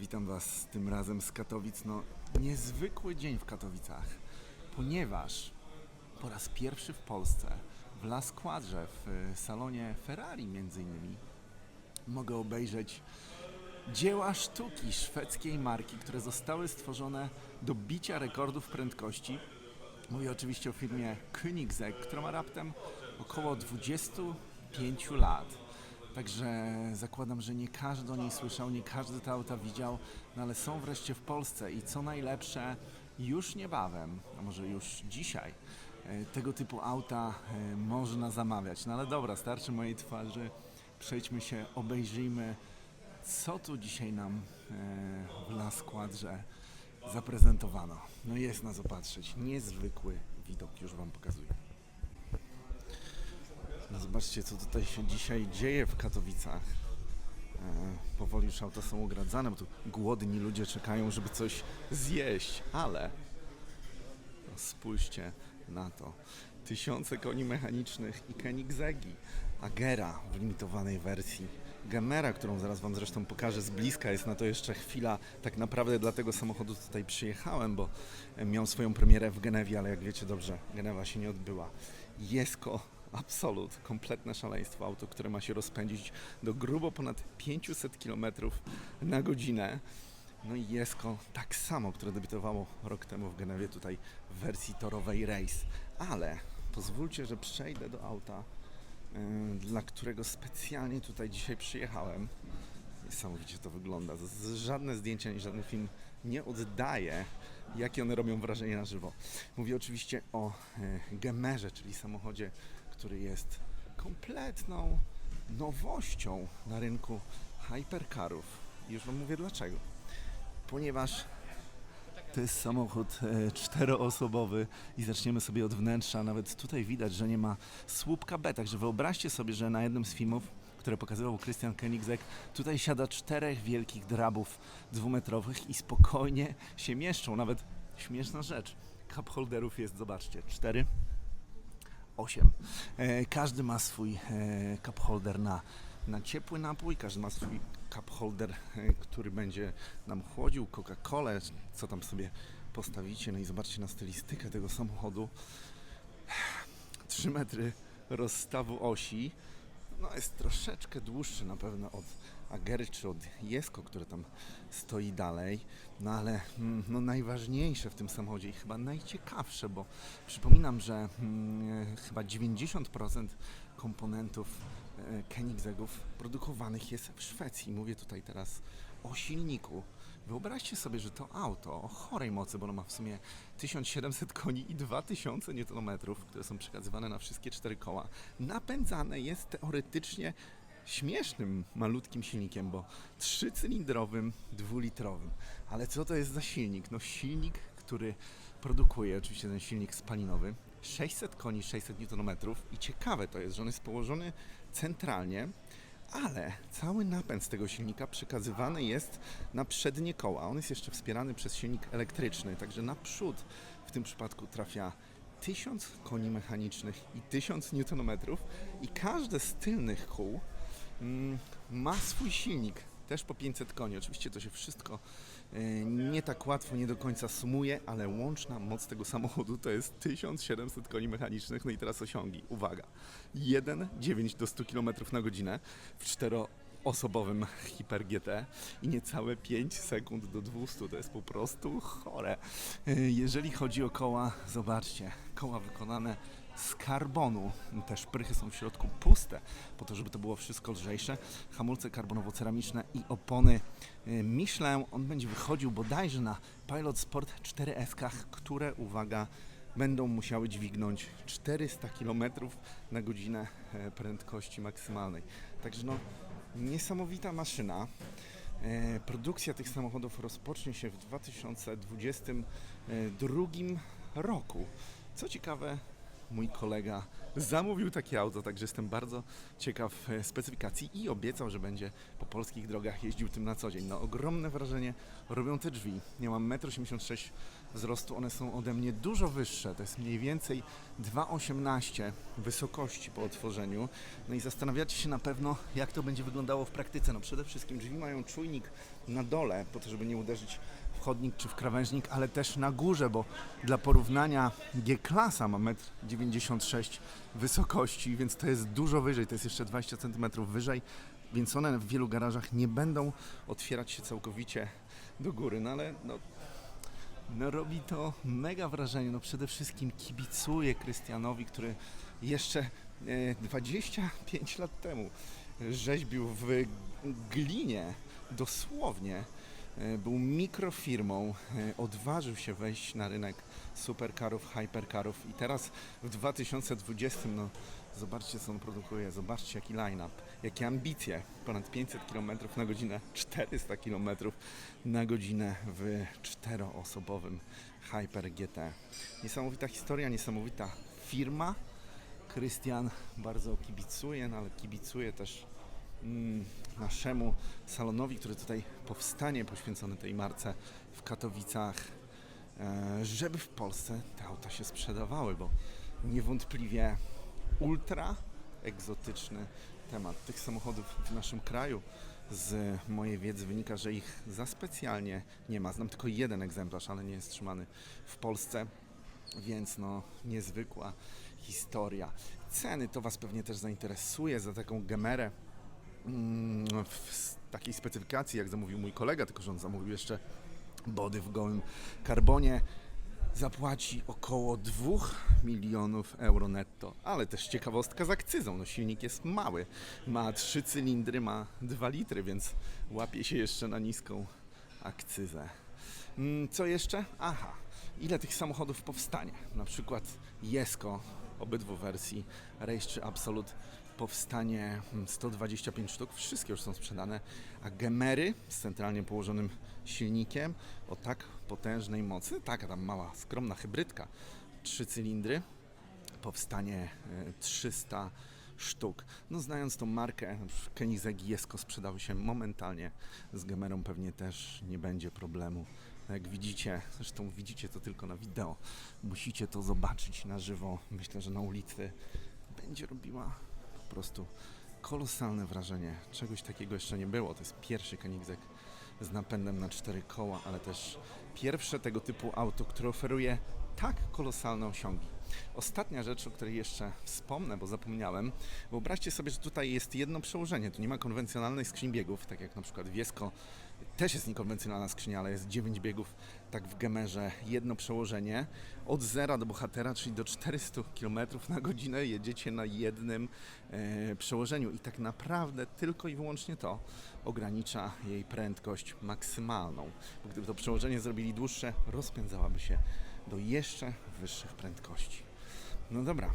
Witam Was tym razem z Katowic. No, niezwykły dzień w Katowicach, ponieważ po raz pierwszy w Polsce w La Squadrze, w y, salonie Ferrari między innymi, mogę obejrzeć dzieła sztuki szwedzkiej marki, które zostały stworzone do bicia rekordów prędkości. Mówię oczywiście o firmie Koenigsegg, która ma raptem około 25 lat. Także zakładam, że nie każdy o niej słyszał, nie każdy te auta widział, no ale są wreszcie w Polsce i co najlepsze, już niebawem, a może już dzisiaj, e, tego typu auta e, można zamawiać. No ale dobra, starczy mojej twarzy, przejdźmy się, obejrzyjmy, co tu dzisiaj nam e, w La Squadrze zaprezentowano. No jest na co patrzeć, niezwykły widok, już Wam pokazuję. No zobaczcie, co tutaj się dzisiaj dzieje w Katowicach. E, powoli już auta są ogradzane, bo tu głodni ludzie czekają, żeby coś zjeść, ale no spójrzcie na to. Tysiące koni mechanicznych i Koenigseggi. Agera w limitowanej wersji. Gemera, którą zaraz Wam zresztą pokażę z bliska, jest na to jeszcze chwila. Tak naprawdę dla tego samochodu tutaj przyjechałem, bo miał swoją premierę w Genewie, ale jak wiecie dobrze, Genewa się nie odbyła. Jesko Absolut, kompletne szaleństwo. Auto, które ma się rozpędzić do grubo ponad 500 km na godzinę. No i Jesko tak samo, które debiutowało rok temu w Genewie tutaj w wersji torowej Race. Ale pozwólcie, że przejdę do auta, yy, dla którego specjalnie tutaj dzisiaj przyjechałem. Niesamowicie to wygląda. Żadne zdjęcia ani żaden film nie oddaje, jakie one robią wrażenie na żywo. Mówię oczywiście o e, Gemerze, czyli samochodzie, który jest kompletną nowością na rynku hypercarów. I Już Wam mówię dlaczego. Ponieważ to jest samochód e, czteroosobowy i zaczniemy sobie od wnętrza. Nawet tutaj widać, że nie ma słupka B, także wyobraźcie sobie, że na jednym z filmów, które pokazywał Christian Koenigsegg, tutaj siada czterech wielkich drabów dwumetrowych i spokojnie się mieszczą. Nawet śmieszna rzecz. Cup holderów jest, zobaczcie, cztery, osiem. E, każdy ma swój e, cup holder na, na ciepły napój, każdy ma swój cup holder, e, który będzie nam chłodził Coca-Colę, co tam sobie postawicie. No i zobaczcie na stylistykę tego samochodu. 3 metry rozstawu osi. No jest troszeczkę dłuższy na pewno od Agery czy od Jesko, które tam stoi dalej. No ale mm, no, najważniejsze w tym samochodzie i chyba najciekawsze, bo przypominam, że mm, chyba 90% komponentów e, Koenigsegów produkowanych jest w Szwecji. Mówię tutaj teraz o silniku. Wyobraźcie sobie, że to auto o chorej mocy, bo ono ma w sumie 1700 koni i 2000 Nm, które są przekazywane na wszystkie cztery koła, napędzane jest teoretycznie śmiesznym, malutkim silnikiem, bo trzycylindrowym, dwulitrowym. Ale co to jest za silnik? No silnik, który produkuje, oczywiście ten silnik spalinowy, 600 koni, 600 Nm i ciekawe to jest, że on jest położony centralnie, ale cały napęd z tego silnika przekazywany jest na przednie koła. On jest jeszcze wspierany przez silnik elektryczny, także naprzód w tym przypadku trafia 1000 koni mechanicznych i 1000 Nm i każde z tylnych kół mm, ma swój silnik, też po 500 koni. Oczywiście to się wszystko e, nie tak łatwo, nie do końca sumuje, ale łączna moc tego samochodu to jest 1700 koni mechanicznych. No i teraz osiągi. Uwaga. 1,9 do 100 km na godzinę w czteroosobowym Hyper GT i niecałe 5 sekund do 200. To jest po prostu chore. E, Jeżeli chodzi o koła, zobaczcie, koła wykonane z karbonu. Te szprychy są w środku puste, po to, żeby to było wszystko lżejsze. Hamulce karbonowo-ceramiczne i opony y, Michelin. On będzie wychodził bodajże na Pilot Sport 4S, które, uwaga, będą musiały dźwignąć 400 km na godzinę e, prędkości maksymalnej. Także no, niesamowita maszyna. E, Produkcja tych samochodów rozpocznie się w 2022 roku. Co ciekawe, mój kolega zamówił takie auto, także jestem bardzo ciekaw e, specyfikacji i obiecał, że będzie po polskich drogach jeździł tym na co dzień. No ogromne wrażenie robią te drzwi. Nie mam 1,86 m wzrostu, one są ode mnie dużo wyższe, to jest mniej więcej 2,18 wysokości po otworzeniu. No i zastanawiacie się na pewno, jak to będzie wyglądało w praktyce. No przede wszystkim drzwi mają czujnik na dole, po to, żeby nie uderzyć chodnik czy w krawężnik, ale też na górze, bo dla porównania G-klasa ma 1,96 m wysokości, więc to jest dużo wyżej, to jest jeszcze 20 cm wyżej, więc one w wielu garażach nie będą otwierać się całkowicie do góry, no ale no, no robi to mega wrażenie. No przede wszystkim kibicuję Krystianowi, który jeszcze e, 25 lat temu rzeźbił w glinie, dosłownie. E, Był mikrofirmą, e, odważył się wejść na rynek supercarów, hypercarów i teraz w 2020, no zobaczcie co on produkuje, zobaczcie jaki line-up, jakie ambicje, ponad 500 km na godzinę, 400 km na godzinę w czteroosobowym Hyper GT. Niesamowita historia, niesamowita firma. Krystian bardzo kibicuje, no ale kibicuje też naszemu salonowi, który tutaj powstanie poświęcony tej marce w Katowicach, e, żeby w Polsce te auta się sprzedawały, bo niewątpliwie ultra egzotyczny temat tych samochodów w naszym kraju. Z mojej wiedzy wynika, że ich za specjalnie nie ma. Znam tylko jeden egzemplarz, ale nie jest trzymany w Polsce, więc no niezwykła historia. Ceny to Was pewnie też zainteresuje za taką gemerę mm, w s- takiej specyfikacji, jak zamówił mój kolega, tylko że on zamówił jeszcze body w gołym karbonie. Zapłaci około 2 milionów euro netto, ale też ciekawostka z akcyzą. No silnik jest mały, ma 3 cylindry, ma 2 litry, więc łapie się jeszcze na niską akcyzę. Mm, Co jeszcze? Aha, ile tych samochodów powstanie? Na przykład Jesko, obydwu wersji, Race czy Absolute, powstanie mm, 125 sztuk, wszystkie już są sprzedane, a Gemery z centralnie położonym silnikiem o tak potężnej mocy, taka tam mała, skromna hybrydka, trzy cylindry, powstanie e, 300 sztuk. No znając tą markę, Koenigsegg Jesko sprzedały się momentalnie, z Gemerą pewnie też nie będzie problemu. No Jak widzicie, zresztą widzicie to tylko na wideo, musicie to zobaczyć na żywo. Myślę, że na ulicy będzie robiła prostu kolosalne wrażenie. Czegoś takiego jeszcze nie było. To jest pierwszy Koenigsegg z napędem na cztery koła, ale też pierwsze tego typu auto, które oferuje tak kolosalne osiągi. Ostatnia rzecz, o której jeszcze wspomnę, bo zapomniałem. Wyobraźcie sobie, że tutaj jest jedno przełożenie. Tu nie ma konwencjonalnej skrzyni biegów, tak jak na przykład w Jesko też jest niekonwencjonalna skrzynia, ale jest 9 biegów. Tak w Gemerze jedno przełożenie. Od zera do bohatera, czyli do 400 km na godzinę jedziecie na jednym e, przełożeniu. I tak naprawdę tylko i wyłącznie to ogranicza jej prędkość maksymalną. Bo gdyby to przełożenie zrobili dłuższe, rozpędzałaby się do jeszcze wyższych prędkości. No dobra,